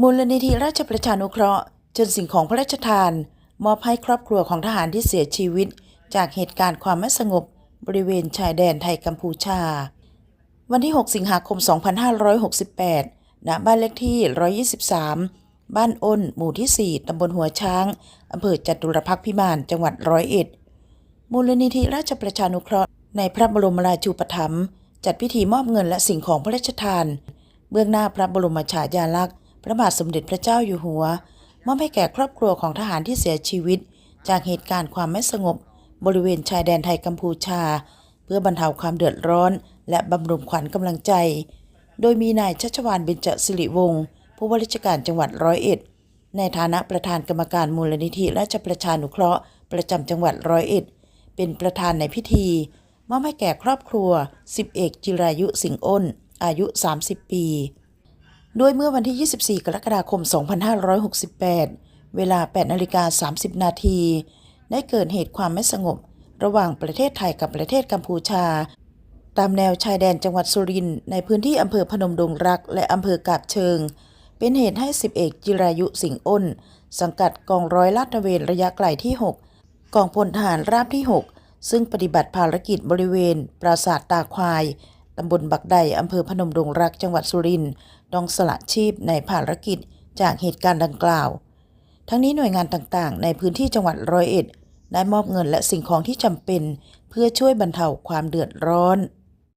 มูลนิธิราชประชานุเคราะห์จนสิ่งของพระราชทาน มอบให้ครอบครัวของทหารที่เสียชีวิต จากเหตุการณ์ความไม่สงบบริเวณชายแดนไทยกัมพูชา วันที่ 6 สิงหาคม 2568 ณ บ้านเลขที่ 123 บ้านอ้น หมู่ที่ 4 ตำบลหัวช้าง อำเภอจตุรพักษ์พิมาน จังหวัดร้อยเอ็ด มูลนิธิราชประชานุเคราะห์ ในพระบรมราชูปถัมภ์จัดพิธีมอบเงินและสิ่งของพระราชทาน เบื้องหน้าพระบรมฉายาลักษณ์ พระบาทสมเด็จพระเจ้าอยู่หัวมอบให้แก่ครอบครัวของทหารที่เสียชีวิต จากเหตุการณ์ความไม่สงบ บริเวณชายแดนไทยกัมพูชา เพื่อบรรเทาความเดือดร้อน และบำรุงขวัญกำลังใจ โดยมีนายชัชวานเบญจสิริวงศ์ผู้ว่าราชการจังหวัดร้อยเอ็ด ในฐานะประธานกรรมการมูลนิธิราชประชานุเคราะห์ ประจำจังหวัดร้อยเอ็ด เป็นประธานในพิธีมอบให้แก่ครอบครัวสิบเอกจิรายุสิงห์อ้น อายุ 30 ปี โดยเมื่อวันที่ 24 กรกฎาคม 2568 เวลา 8นาฬิกา30 นาที ได้เกิดเหตุความไม่สงบ ระหว่างประเทศไทยกับประเทศกัมพูชา ตามแนวชายแดนจังหวัดสุรินทร์ในพื้นที่อำเภอพนมดงรัก และอำเภอกาบเชิง เป็นเหตุให้สิบเอกจิรายุสิงห์อ้น สังกัดกองร้อยลาดตระเวนระยะไกลที่ 6 กองพลทหารราบที่ 6 ซึ่งปฏิบัติภารกิจบริเวณ ปราสาทตาควาย ตำบลบักไดอำเภอพนมดงรักจังหวัดสุรินทร์ต้องสละชีพในภารกิจจากเหตุการณ์ดังกล่าว ทั้งนี้หน่วยงานต่างๆ ในพื้นที่จังหวัดร้อยเอ็ด ได้มอบเงินและสิ่งของที่จำเป็น เพื่อช่วยบรรเทาความเดือดร้อน